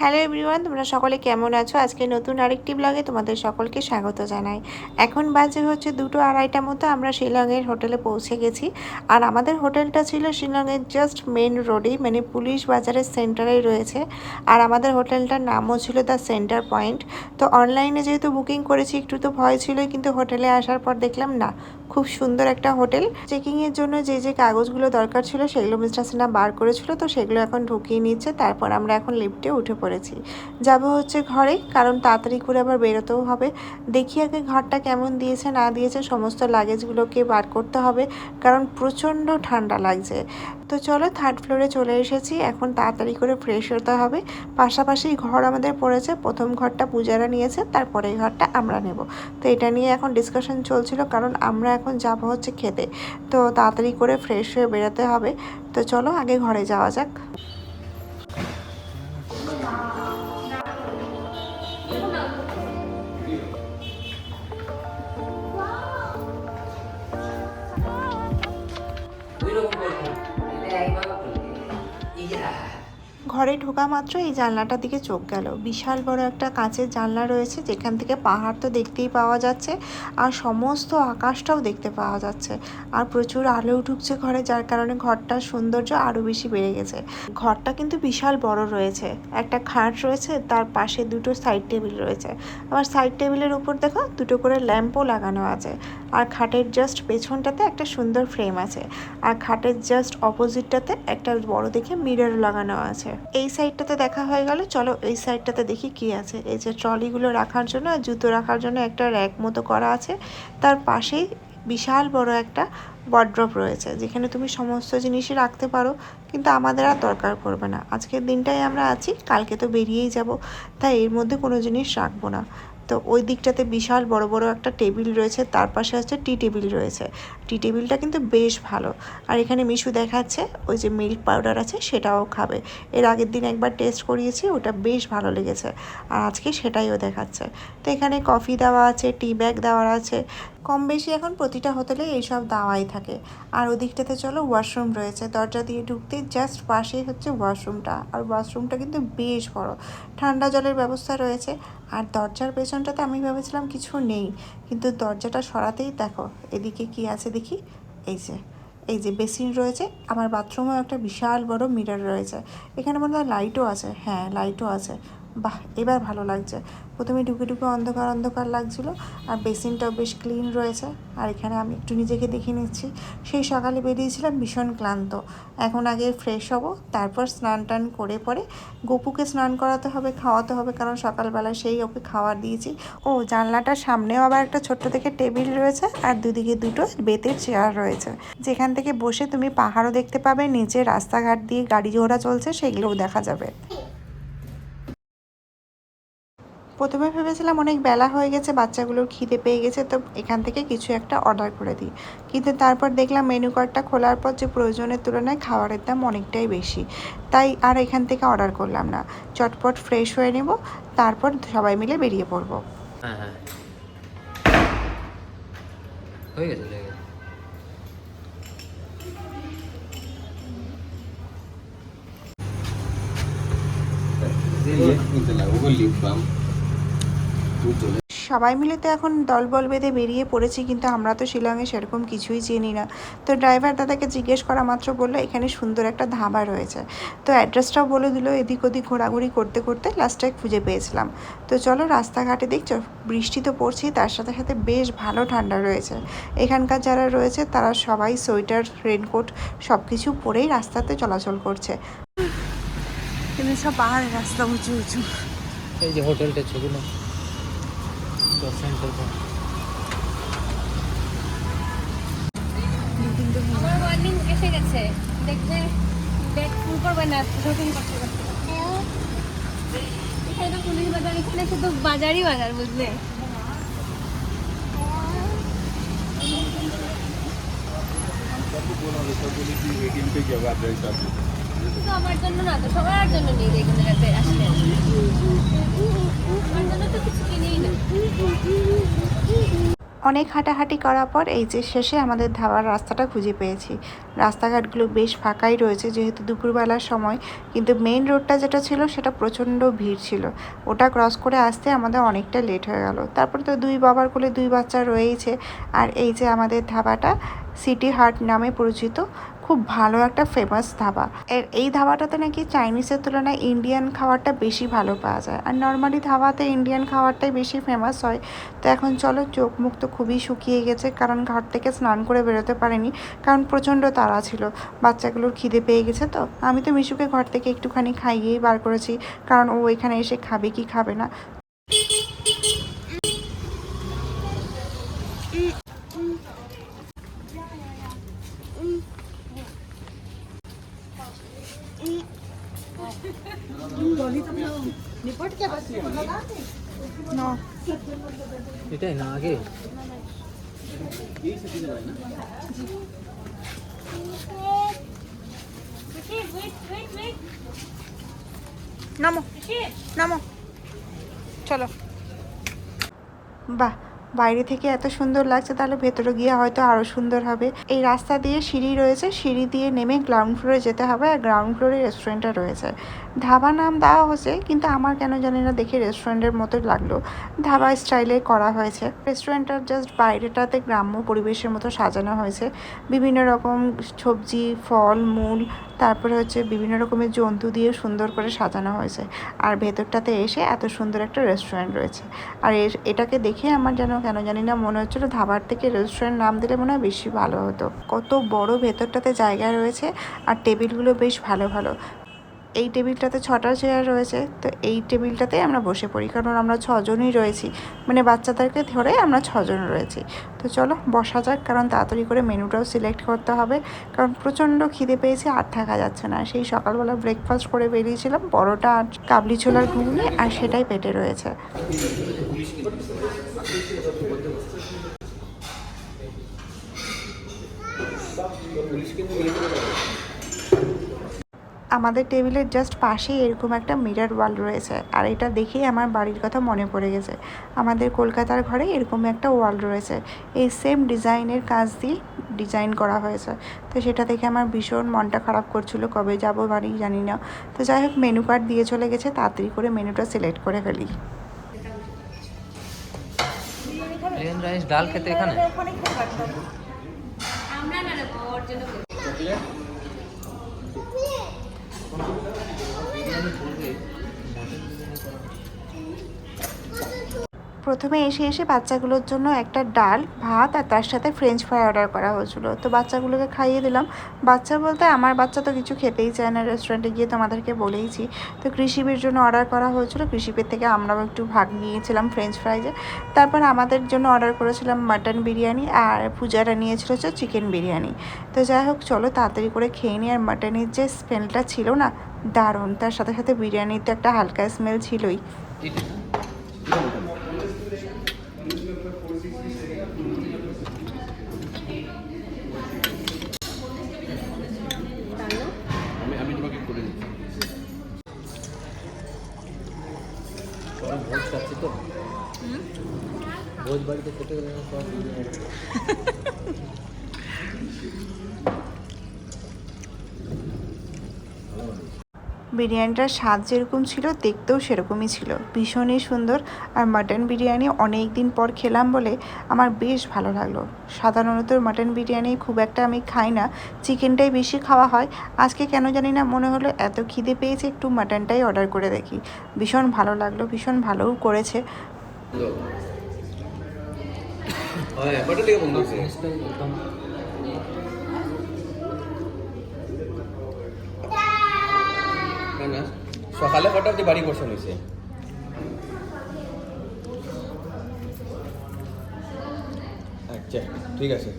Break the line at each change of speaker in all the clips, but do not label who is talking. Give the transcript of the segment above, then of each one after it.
Hello everyone, তোমরা সকলে কেমন আছো? আজকে নতুন আরেকটি ব্লগে তোমাদের সকলকে স্বাগত জানাই। এখন বাজে হচ্ছে দুটো আড়াইটা মতো, আমরা শিলংয়ের হোটেলে পৌঁছে গেছি। আর আমাদের হোটেলটা ছিল শিলংয়ের জাস্ট মেন রোডেই মানে পুলিশ বাজারের সেন্টারেই রয়েছে। আর আমাদের হোটেলটার নামও ছিল দ্য সেন্টার পয়েন্ট তো অনলাইনে যেহেতু বুকিং করেছি, একটু তো ভয় ছিলই কিন্তু হোটেলে আসার পর দেখলাম না খুব সুন্দর একটা হোটেল। চেকিংয়ের জন্য যে যে কাগজগুলো দরকার ছিল, সেগুলো মিস্টার সিনহা বার করেছিল। তো সেগুলো এখন ঢুকিয়ে নিচ্ছে। তারপর আমরা এখন লিফটে উঠে পড়েছি। যাব হচ্ছে ঘরে, কারণ তাড়াতাড়ি করে আবার বেরোতেও হবে। দেখি আগে ঘরটা কেমন দিয়েছে, না দিয়েছে। সমস্ত লাগেজগুলোকে বার করতে হবে, কারণ প্রচণ্ড ঠান্ডা লাগছে। তো চলো থার্ড ফ্লোরে চলে এসেছি। এখন তাড়াতাড়ি করে ফ্রেশ হতে হবে। পাশাপাশি ঘর আমাদের পড়েছে। প্রথম ঘরটা পূজারা নিয়েছে তারপরে এই ঘরটা আমরা নেব। তো এটা নিয়ে এখন ডিসকাশন চলছিল, কারণ আমরা এখন যাব হচ্ছে খেতে। তো তাড়াতাড়ি করে ফ্রেশ হয়ে বেরোতে হবে। তো চলো আগে ঘরে যাওয়া যাক। ঘরে ঢোকা মাত্র এই জানলাটার দিকে চোখ গেল। বিশাল বড় একটা কাঁচের জানলা রয়েছে, যেখান থেকে পাহাড় তো দেখতেই পাওয়া যাচ্ছে আর সমস্ত আকাশটাও দেখতে পাওয়া যাচ্ছে। আর প্রচুর আলো ঢুকছে ঘরে, যার কারণে ঘরটার সৌন্দর্য আরও বেশি বেড়ে গেছে। ঘরটা কিন্তু বিশাল বড় রয়েছে। একটা খাট রয়েছে, তার পাশে দুটো সাইড টেবিল রয়েছে। আবার সাইড টেবিলের উপর দেখো, দুটো করে ল্যাম্পও লাগানো আছে। আর খাটের জাস্ট পেছনটাতে একটা সুন্দর ফ্রেম আছে। আর খাটের জাস্ট অপোজিটটাতে একটা বড় দেখে মিরর লাগানো আছে। এই সাইডটাতে দেখা হয়ে গেল। চলো এই সাইডটাতে দেখি কি আছে। এই যে ট্রলিগুলো রাখার জন্য আর জুতো রাখার জন্য একটা র্যাক মতো করা আছে। তার পাশেই বিশাল বড় একটা ওয়ার্ড্রপ রয়েছে, যেখানে তুমি সমস্ত জিনিসই রাখতে পারো, কিন্তু আমাদের আর দরকার পড়বে না। আজকের দিনটাই আমরা আছি, কালকে তো বেরিয়েই যাব, তাই এর মধ্যে কোনো জিনিস রাখব না। তো ওই দিকটাতে বিশাল বড় বড় একটা টেবিল রয়েছে, তার পাশে আছে টি টেবিল রয়েছে। টি টেবিলটা কিন্তু বেশ ভালো। আর এখানে মিশু দেখাচ্ছে, ওই যে মিল্ক পাউডার আছে সেটাও খাবে। এর আগের দিন একবার টেস্ট করিয়েছি, ওটা বেশ ভালো লেগেছে। আর আজকে সেটাইও দেখাচ্ছে। তো এখানে কফি দেওয়া আছে, টি ব্যাগ দেওয়া আছে কম বেশি এখন প্রতিটা হোটেলে এইসব দাওয়াই থাকে। আর ওদিকটাতে চলো ওয়াশরুম রয়েছে। দরজা দিয়ে ঢুকতে জাস্ট পাশেই হচ্ছে ওয়াশরুমটা আর ওয়াশরুমটা কিন্তু বেশ বড়। ঠান্ডা জলের ব্যবস্থা রয়েছে। আর দরজার পেছনটাতে আমি ভেবেছিলাম কিছু নেই। কিন্তু দরজাটা সরাতেই দেখো, এদিকে কি আছে দেখি? এই যে এই যে বেসিন রয়েছে। আমার বাথরুমেও একটা বিশাল বড় মিরর রয়েছে। এখানে মনে হয় লাইটও আছে। হ্যাঁ লাইটও আছে। বাহ, এবার ভালো লাগছে। প্রথমে ঢুকে ঢুকে অন্ধকার অন্ধকার লাগছিল, আর বেসিনটাও বেশ ক্লিন রয়েছে। আর এখানে আমি একটু নিজেকে দেখে নিচ্ছি। সেই সকালে বেরিয়েছিলাম ভীষণ ক্লান্ত। এখন আগে ফ্রেশ হব, তারপর স্নান টান করে পরে গপুকে স্নান করাতে হবে, খাওয়াতে হবে, কারণ সকালবেলা সেই ওকে খাবার দিয়েছি। ও, জানলাটার সামনেও আবার একটা ছোট্ট থেকে টেবিল রয়েছে, আর দুদিকে দুটো বেতের চেয়ার রয়েছে। যেখান থেকে বসে তুমি পাহাড়ও দেখতে পাবে, নিচে রাস্তাঘাট দিয়ে গাড়ি ঘোড়া চলছে, সেগুলোও দেখা যাবে। প্রথমে ভেবেছিলাম অনেক বেলা হয়ে গেছে বাচ্চাগুলোর খিদে পেয়ে গেছে তো এখান থেকে কিছু একটা অর্ডার করে দিই। কিন্তু তারপর দেখলাম মেনু কার্ডটা খোলার পর যে প্রয়োজনের তুলনায় খাবারের দাম অনেকটাই বেশি। তাই আর এখান থেকে অর্ডার করলাম না। চটপট ফ্রেশ হয়ে নেব তারপর সবাই মিলে বেরিয়ে পড়ব।
হ্যাঁ হ্যাঁ। হয়ে গেছে হয়ে গেছে।
সবাই মিলে তো এখন দলবল বেঁধে বেরিয়ে পড়েছি কিন্তু আমরা তো শিলংয়ে সেরকম কিছুই চিনি না। তো ড্রাইভার দাদাকে জিজ্ঞেস করা মাত্র বলল এখানে সুন্দর একটা ধাবা রয়েছে। তো অ্যাড্রেসটাও বলে দিল এদিক ওদিক ঘোরাঘুরি করতে করতে লাস্টে খুঁজে পেয়েছিলাম। তো চলো রাস্তাঘাটে দেখছ বৃষ্টি তো পড়ছেই তার সাথে সাথে বেশ ভালো ঠান্ডা রয়েছে। এখানকার যারা রয়েছে তারা সবাই সোয়েটার রেনকোট সব কিছু পরেই রাস্তাতে চলাচল করছে। সব পাহাড়ের রাস্তা উঁচু উঁচু।
এই যে হোটেলটা ছবি না?
আমার এসে গেছে দেখবে ব্যাগ ফুল করবে বাজার এখানে শুধু বাজারই বাজার বুঝলে আমার জন্য না, তো সবার জন্য নিয়ে এখানে আসলে আমার জন্য তো কিছু কিনেই না
অনেক হাঁটাহাঁটি করার পর এই যে শেষে আমাদের ধাবার রাস্তাটা খুঁজে পেয়েছি। রাস্তাঘাটগুলো বেশ ফাঁকাই রয়েছে যেহেতু দুপুরবেলার সময়। কিন্তু মেইন রোডটা যেটা ছিল সেটা প্রচণ্ড ভিড় ছিল। ওটা ক্রস করে আসতে আমাদের অনেকটা লেট হয়ে গেল। তারপর তো দুই বাবার কোলে দুই বাচ্চা রয়েইছে। আর এই যে আমাদের ধাবাটা সিটি হার্ট নামে পরিচিত। খুব ভালো একটা ফেমাস ধাবা। এর, এই ধাবাটাতে নাকি চাইনিজের তুলনায় ইন্ডিয়ান খাবারটা বেশি ভালো পাওয়া যায়। আর নর্মালি ধাবাতে ইন্ডিয়ান খাবারটাই বেশি ফেমাস হয়। তো এখন চলো চোখ মুখ তো খুবই শুকিয়ে গেছে, কারণ ঘর থেকে স্নান করে বেরোতে পারেনি, কারণ প্রচণ্ড তাড়া ছিল। বাচ্চাগুলোর খিদে পেয়ে গেছে তো। আমি তো মিশুকে ঘর থেকে একটুখানি খাইয়েই বার করেছি, কারণ ও এখানে এসে খাবে কি খাবে না।
এটাই না আগে.
নামো নামো চলো বাহ বাইরে থেকে এত সুন্দর লাগছে তাহলে ভেতরে গিয়ে হয়তো আরও সুন্দর হবে। এই রাস্তা দিয়ে সিঁড়ি রয়েছে সিঁড়ি দিয়ে নেমে গ্রাউন্ড ফ্লোরে যেতে হবে আর গ্রাউন্ড ফ্লোরে রেস্টুরেন্টটা রয়েছে। ধাবা নাম দেওয়া হয়েছে, কিন্তু আমার কেন জানি না দেখে রেস্টুরেন্টের মতো লাগল। ধাবা স্টাইলে করা হয়েছে। রেস্টুরেন্টটার জাস্ট বাইরেটাতে গ্রাম্য পরিবেশের মতো সাজানো হয়েছে। বিভিন্ন রকম সবজি, ফল, মূল, তারপরে হচ্ছে বিভিন্ন রকমের জন্তু দিয়ে সুন্দর করে সাজানো হয়েছে। আর ভেতরটাতে এসে এত সুন্দর একটা রেস্টুরেন্ট রয়েছে। আর এটাকে দেখে আমার যেন কেন জানি না মনে হচ্ছিল ধাবার থেকে রেস্টুরেন্ট নাম দিলে মনে হয় বেশি ভালো হতো। কত বড় ভেতরটাতে জায়গা রয়েছে, আর টেবিলগুলো বেশ ভালো ভালো। এই টেবিলটাতে ছটা চেয়ার রয়েছে, তো এই টেবিলটাতে আমরা বসে পড়ি। কারণ আমরা ছজনই রয়েছি। মানে বাচ্চাদেরকে ধরে আমরা ছজন রয়েছি। তো চলো, বসা যাক, কারণ তাড়াতাড়ি করে মেনুটাও সিলেক্ট করতে হবে। কারণ প্রচণ্ড খিদে পেয়েছে, আর থাকা যাচ্ছে না। সেই সকালবেলা ব্রেকফাস্ট করে বেরিয়েছিলাম, পরোটা আর কাবলি ছোলার ঘুগনি, আর সেটাই পেটে রয়েছে। আমাদের টেবিলের জাস্ট পাশেই এরকম একটা মিরার ওয়াল রয়েছে। আর এটা দেখেই আমার বাড়ির কথা মনে পড়ে গেছে। আমাদের কলকাতার ঘরে এরকম একটা ওয়াল রয়েছে। এই সেম ডিজাইনের কাজ দিয়ে ডিজাইন করা হয়েছে। তো সেটা দেখে আমার ভীষণ মনটা খারাপ করছিল কবে যাব বাড়ি জানি না। তো যাই হোক মেনু কার্ড দিয়ে চলে গেছে তাড়াতাড়ি করে মেনুটা সিলেক্ট করে ফেলি।
প্লেন রাইস ডাল খেতে এখানে?
আমরা না ওর জন্য
প্রথমে এসে এসে বাচ্চাগুলোর জন্য একটা ডাল, ভাত আর তার সাথে ফ্রেঞ্চ ফ্রাই অর্ডার করা হয়েছিল। তো বাচ্চাগুলোকে খাইয়ে দিলাম। বাচ্চা বলতে আমার বাচ্চা তো কিছু খেতেই চায় না রেস্টুরেন্টে গিয়ে তোমাদেরকে বলেইছি। তো কৃষিবির জন্য অর্ডার করা হয়েছিল। কৃষিবির থেকে আমরাও একটু ভাগ নিয়েছিলাম ফ্রেঞ্চ ফ্রাইজে তারপর আমাদের জন্য অর্ডার করেছিলাম মাটন বিরিয়ানি আর পূজারা নিয়েছিল হচ্ছে চিকেন বিরিয়ানি। তো যাই হোক, চলো তাড়াতাড়ি করে খেয়ে নিই আর মাটনের যে স্মেলটা ছিল না, দারুণ। তার সাথে সাথে বিরিয়ানির তো একটা হালকা স্মেল ছিলই
এটা
আমি আমি তোমাকে করে দিচ্ছি
সব ভোজ খাচ্ছি তো। ভোজ বাড়িতে খেতে গেলে সব
বিরিয়ানিটার স্বাদ যেরকম ছিল, দেখতেও সেরকমই ছিল। ভীষণই সুন্দর। আর মাটন বিরিয়ানি অনেক দিন পর খেলাম বলে আমার বেশ ভালো লাগল। সাধারণত মাটন বিরিয়ানি খুব একটা আমি খাই না। চিকেনটাই বেশি খাওয়া হয়। আজকে কেন জানি না মনে হলো এত খিদে পেয়েছে, একটু মাটনটাই অর্ডার করে দেখি। ভীষণ ভালো লাগল, ভীষণ ভালোও করেছে।
হয় কটা লেগে বন্ধ হচ্ছে
জিনিসটা একদম
না না সকালে কটা অব্দি বাড়ি বসে হয়েছে? আচ্ছা ঠিক আছে।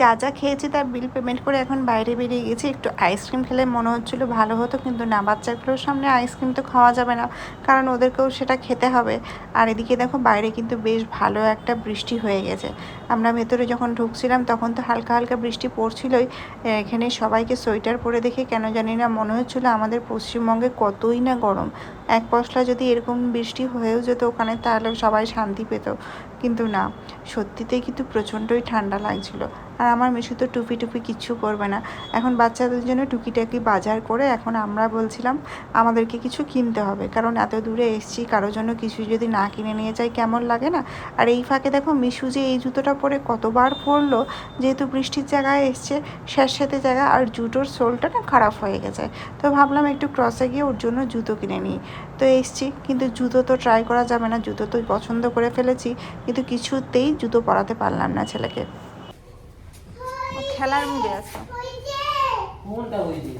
যা যা খেয়েছি তার বিল পেমেন্ট করে এখন বাইরে বেরিয়ে গেছি। একটু আইসক্রিম খেলে মনে হচ্ছিল ভালো হতো, কিন্তু না, বাচ্চাগুলোর সামনে আইসক্রিম তো খাওয়া যাবে না, কারণ ওদেরকেও সেটা খেতে হবে। আর এদিকে দেখো, বাইরে কিন্তু বেশ ভালো একটা বৃষ্টি হয়ে গেছে। আমরা ভেতরে যখন ঢুকছিলাম, তখন তো হালকা হালকা বৃষ্টি পড়ছিলই। এখানে সবাইকে সোয়েটার পরে দেখে কেন জানি না মনে হচ্ছিল আমাদের পশ্চিমবঙ্গে কতই না গরম। এক পশলা যদি এরকম বৃষ্টি হয়েও যেত ওখানে, তাহলে সবাই শান্তি পেত। কিন্তু না, সত্যিতেই কিন্তু প্রচণ্ডই ঠান্ডা লাগছিল। আর আমার মিশু তো টুপি টুপি কিচ্ছু করবে না। এখন বাচ্চাদের জন্য টুকিটাকি বাজার করে এখন আমরা বলছিলাম আমাদেরকে কিছু কিনতে হবে। কারণ এত দূরে এসছি কারও জন্য কিছু যদি না কিনে নিয়ে যাই কেমন লাগে না? আর এই ফাঁকে দেখো মিশু যে এই জুতোটা পরে কতবার পরলো, যেহেতু বৃষ্টির জায়গায় এসছে, স্যাঁতস্যাঁতে জায়গা আর জুতোর সোলটা না খারাপ হয়ে গেছে। তো ভাবলাম একটু ক্রসে গিয়ে ওর জন্য জুতো কিনে নিই। তো এসছি, কিন্তু জুতো তো ট্রাই করা যাবে না, জুতো তো পছন্দ করে ফেলেছি, কিন্তু কিছুতেই জুতো পরাতে পারলাম না ছেলেকে। খেলার মুডে আছে।
কোনটা ওই যে।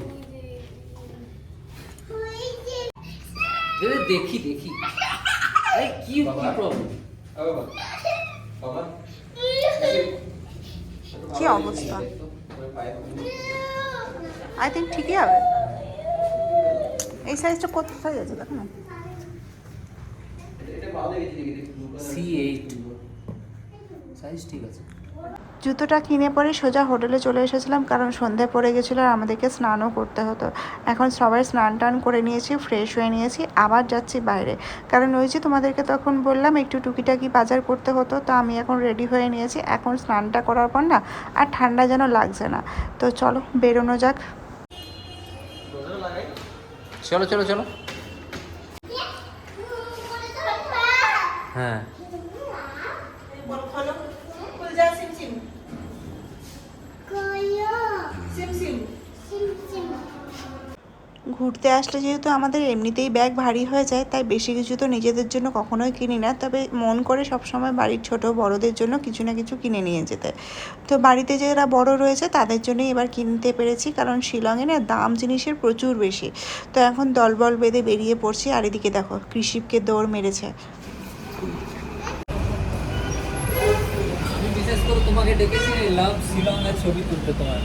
দেখি দেখি। আরে কি কি প্রবলেম
কি অবস্থা? আই থিঙ্ক ঠিকই হবে। এই সাইজটা কত সাইজ আছে দেখো না।
সি এইট সাইজ ঠিক আছে।
জুতোটা কিনে পরে সোজা হোটেলে চলে এসেছিলাম কারণ সন্ধে পড়ে গেছিল আর আমাদেরকে স্নানও করতে হতো। এখন সবাই স্নান টান করে নিয়েছি ফ্রেশ হয়ে নিয়েছি আবার যাচ্ছি বাইরে। কারণ ওই যে তোমাদেরকে তখন বললাম একটু টুকিটাকি বাজার করতে হতো তো আমি এখন রেডি হয়ে নিয়েছি। এখন স্নানটা করার পর না আর ঠান্ডা যেন লাগছে না। তো চলো বেরোনো যাক।
চলো চলো চলো। হ্যাঁ।
ঘুরতে আসলে যেহেতু আমাদের এমনিতেই ব্যাগ ভারী হয়ে যায়, তাই বেশি কিছু তো নিজেদের জন্য কখনোই কিনি না। তবে মন করে সবসময় বাড়ির ছোট বড়দের জন্য কিছু না কিছু কিনে নিয়ে যেতে। তো বাড়িতে যারা বড় রয়েছে, তাদের জন্যই এবার কিনতে পেরেছি। কারণ শিলংয়ে না দাম জিনিসের প্রচুর বেশি। তো এখন দলবল বেঁধে বেরিয়ে পড়ছি। আর এদিকে দেখো, কৃষিপকে দৌড় মেরেছে।
তোমাকে ডেকেছি লাভ শিলংয়ের ছবি তুলতে তোমার।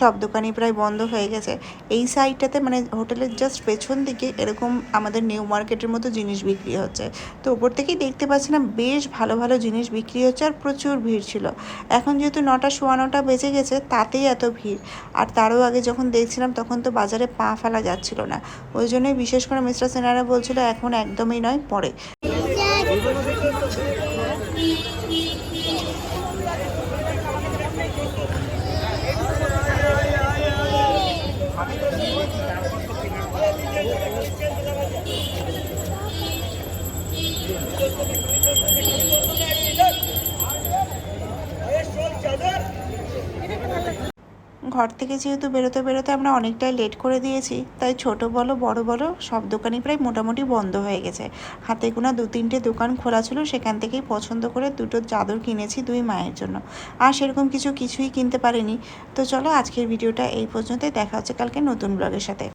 সব দোকানই প্রায় বন্ধ হয়ে গেছে। এই সাইডটাতে মানে হোটেলের জাস্ট পেছন দিকে এরকম আমাদের নিউ মার্কেটের মতো জিনিস বিক্রি হচ্ছে। তো ওপর থেকেই দেখতে পাচ্ছিলাম বেশ ভালো ভালো জিনিস বিক্রি হচ্ছে আর প্রচুর ভিড় ছিল। এখন যেহেতু নটা, সোয়া নটা বেজে গেছে, তাতেই এত ভিড়। আর তারও আগে যখন দেখছিলাম তখন তো বাজারে পা ফেলা যাচ্ছিল না। ওই জন্যই বিশেষ করে মিস্টার সেনারা বলছিল এখন একদমই নয়, পরে। ঘর থেকে যেহেতু বেরোতে বেরোতে আমরা অনেকটাই লেট করে দিয়েছি, তাই ছোট বলো, বড় বলো, সব দোকানই প্রায় মোটামুটি বন্ধ হয়ে গেছে। হাতে গোনা দু তিনটে দোকান খোলা ছিল, সেখান থেকেই পছন্দ করে দুটো চাদর কিনেছি দুই মায়ের জন্য। আর সেরকম কিছু কিছুই কিনতে পারিনি। তো চলো আজকের ভিডিওটা এই পর্যন্তই, দেখা হচ্ছে কালকে নতুন ব্লগের সাথে।